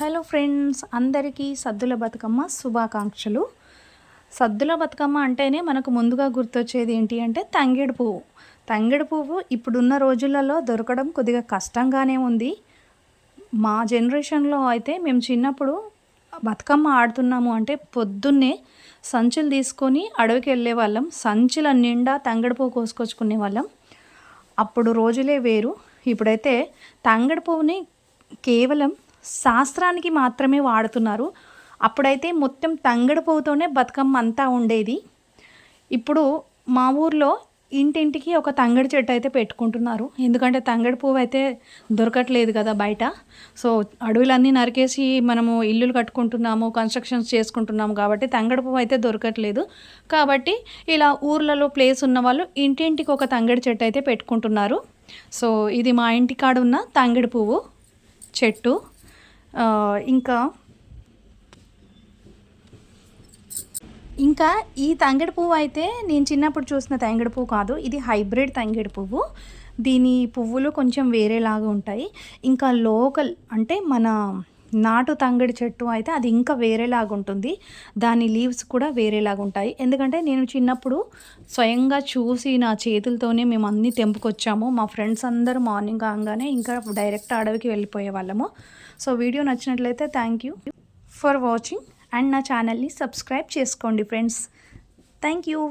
Hello friends అందరికీ సద్దుల బతుకమ్మ శుభాకాంక్షలు. సద్దుల బతుకమ్మ అంటేనే మనకు ముందుగా గుర్తొచ్చేది ఏంటి అంటే తంగేడు పువ్వు. తంగేడు పువ్వు ఇప్పుడున్న రోజులలో దొరకడం కొద్దిగా కష్టంగానే ఉంది. మా జనరేషన్లో అయితే మేము చిన్నప్పుడు బతుకమ్మ ఆడుతున్నాము అంటే పొద్దున్నే సంచులు తీసుకొని అడవికి వెళ్ళే వాళ్ళం సంచుల నిండా తంగడి పువ్వు కోసుకొచ్చుకునే వాళ్ళం. అప్పుడు రోజులే వేరు. ఇప్పుడైతే తంగడి పువ్వుని కేవలం శాస్త్రానికి మాత్రమే వాడుతున్నారు. అప్పుడైతే మొత్తం తంగడి పువ్వుతోనే బతుకమ్మ అంతా ఉండేది. ఇప్పుడు మా ఊర్లో ఇంటింటికి ఒక తంగడి చెట్టు అయితే పెట్టుకుంటున్నారు. ఎందుకంటే తంగడి పువ్వు అయితే దొరకట్లేదు కదా బయట. సో అడవులన్నీ నరికేసి మనము ఇల్లులు కట్టుకుంటున్నాము కన్స్ట్రక్షన్స్ చేసుకుంటున్నాము కాబట్టి తంగడి పువ్వు అయితే దొరకట్లేదు. కాబట్టి ఇలా ఊర్లలో ప్లేస్ ఉన్న వాళ్ళు ఇంటింటికి ఒక తంగడి చెట్టు అయితే పెట్టుకుంటున్నారు. సో ఇది మా ఇంటికాడ ఉన్న తంగడి పువ్వు చెట్టు. ఇంకా? ఇంకా ఈ తంగిడి పువ్వు అయితే నేను చిన్నప్పుడు చూసిన తంగిడి పువ్వు కాదు ఇది హైబ్రిడ్ తంగిడి పువ్వు. దీని పువ్వులు కొంచెం వేరేలాగా ఉంటాయి. ఇంకా లోకల్ అంటే మన నాటు తంగిడి చెట్టు అయితే అది ఇంకా వేరేలాగా ఉంటుంది దాని లీవ్స్ కూడా వేరేలాగా ఉంటాయి ఎందుకంటే నేను చిన్నప్పుడు స్వయంగా చూసి నా చేతులతోనే మేము అన్నీ తెంపుకొచ్చాము. మా ఫ్రెండ్స్ అందరూ మార్నింగ్ కాగానే ఇంకా డైరెక్ట్ అడవికి వెళ్ళిపోయే వాళ్ళము. సో వీడియో నచ్చినట్లయితే thank you for watching. And నా ఛానల్ని సబ్స్క్రైబ్ చేసుకోండి ఫ్రెండ్స్. Thank you.